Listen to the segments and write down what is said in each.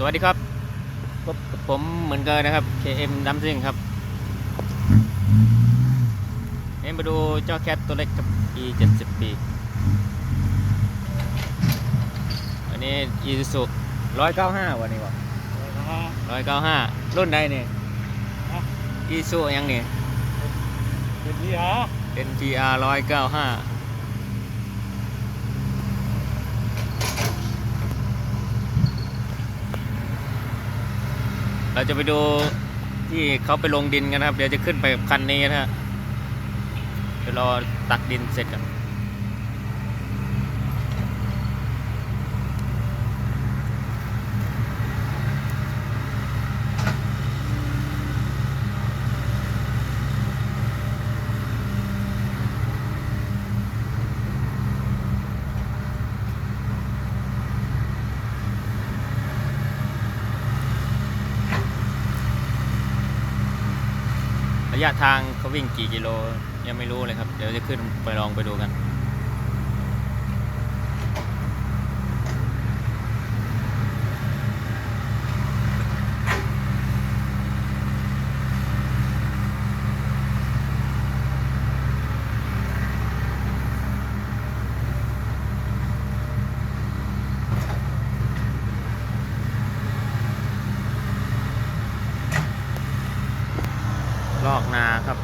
สวัสดีครับพบกับผมเหมือนเดิมนะครับ KM ดัมซิงครับเอ็มมาดูเจ้าแคทตัวเล็กกับ E 7 0ปีอันนี้ e s u 195วันนี้วะ195รุ่นใดเนี่ย e s u ยังเนี่ยเป็นนี่ฮะ NGR 195เราจะไปดูที่เขาไปลงดินกันนะครับ เดี๋ยวจะขึ้นไปกับคันนี้นะฮะเดี๋ยวรอตักดินเสร็จกัน ระยะทางเขาวิ่งกี่กิโลยังไม่รู้เลยครับ เดี๋ยวจะขึ้นไปลองไปดูกัน อกนาครับ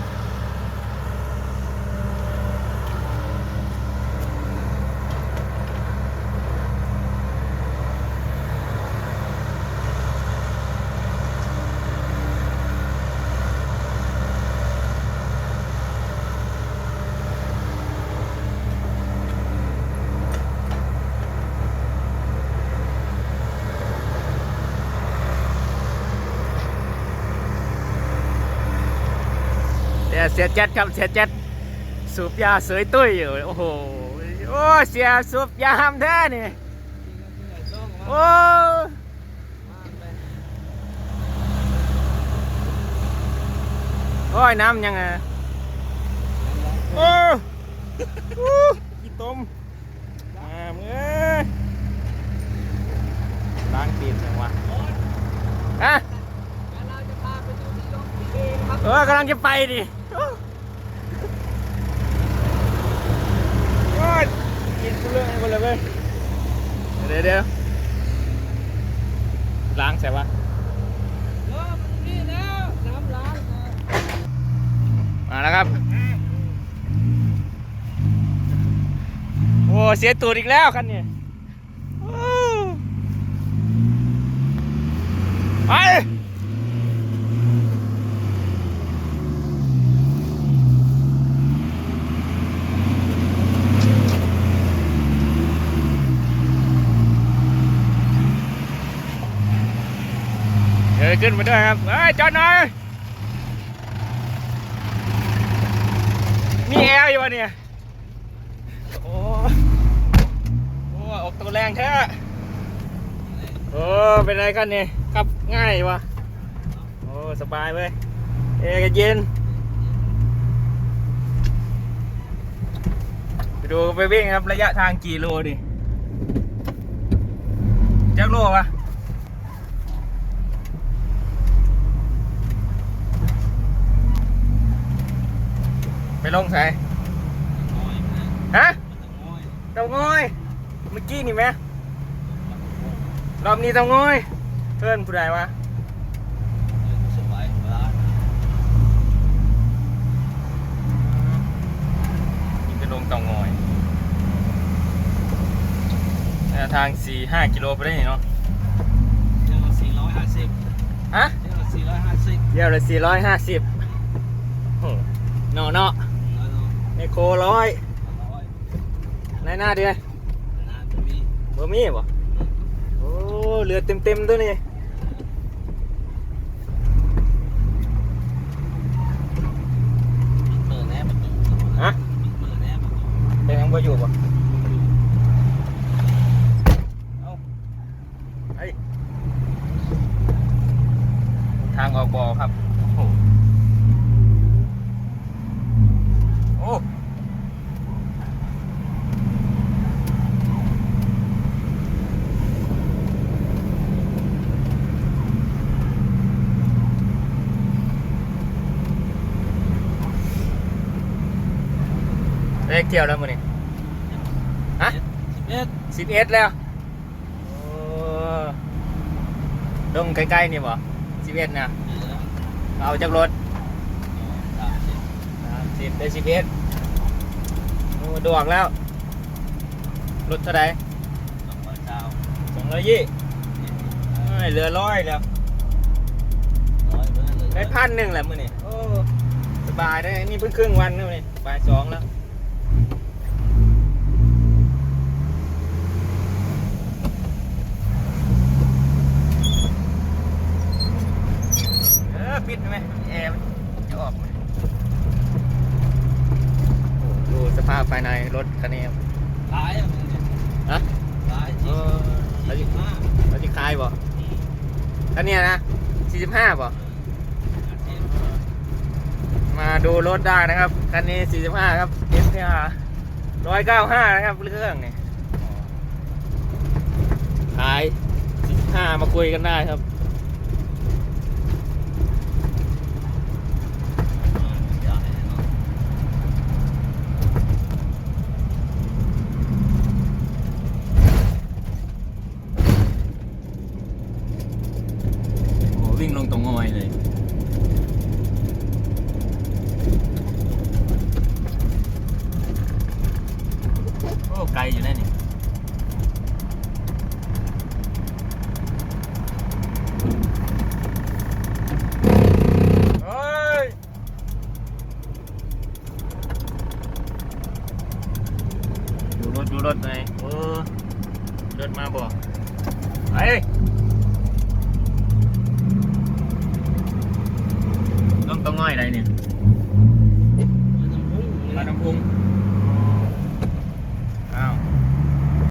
เสียเจ็ดครับเสียเจ็ดสูบยาเสยตุ้ยอยู่โอ้โหโอ้เสียสูบยาห้ามแท้นี่โอ้โอ้ยน้ำยังไงโอ้โอ้กี่ต้มมาเมื่อยล้างตีนจังวะฮะเราจะเออกำลังจะไปดิโอ้ยกินกู เรื่องให้หมดเลยเว้ยเดี๋ยวเดี๋ยวล้างใส่ปะมาแล้วครับ โอ้เสียตูดอีกแล้วคันนี้ไป ยขึ้นมาด้วยครับเฮ้ยจอดหน่อยมีแอร์อยู่วะเนี่ยโอ้โหออกตัวแรงแท้โอ้เป็นไรกันเนี่ยขับง่ายวะโอ้สบายเว้ยแอร์ก็เย็นไปดูไปวิ่งครับระยะทางกี่โลดิจักโลวะ ไปลงใส่ฮะเตางอย เมื่อกี้นี่ไหมรอบนี้เตางอย เพื่อนผู้ใดวะนี่เป็นลงเตางอยระยะทางสี่ห้ากิโลไปได้เนาะฮะเดี๋ยวละสี่ร้อยห้าสิบเนาะเนาะใน โคร้อยในหน้าเดียวบ่มีบ่โอ้เหลือเต็มเต็มๆตัวนี้ฮะเป็นยังบ่อยู่บ่เอาไอ้ทางออกบ่อครับ โอ้โหโอ้ เลขเที่ยวแล้วมื้อนี้ฮะสิบเอ็ดสิบเอ็ดแล้วโอ้ลงใกล้ๆนี่บ่สิบเอ็ดนะเอาจากรถสามสิบสามสิบได้สิบเอ็ดโอ้ดวกแล้วรถเท่าไหร่สองร้อยเก้าสองร้อยยี่เอ้ยเหลือร้อยแล้วร้อยเบอร์เลยได้พันหนึ่งแหละมื้อนี้โอ้สบายได้นี่เพิ่งครึ่งวันนะมื้อนี้บ่ายสองแล้ว ปิดไหมแอร์มันจะออกไหมโอ้ดูสภาพภายในรถคันนี้ครับขายอะมึงเนี่ยฮะขายเอยี่อสิบแล้วยี่ที่สิบห้าแล้วที่คายบ่คันเนี้ยนะ45บ่มาดูรถได้นะครับคันนี้ 45 ครับ SPR 195 นะครับเครื่องเนี่ยขาย45มาคุยกันได้ครับ โอ้ วิ่งลงตรงงอยเลย โอ้ไกลอยู่แน่นี่เฮ้ยดูรถดูรถหน่อยเออรถมาบ่ไป ต้องง่อยอะไรเนี่ยน้ำพุงมาน้ำพุง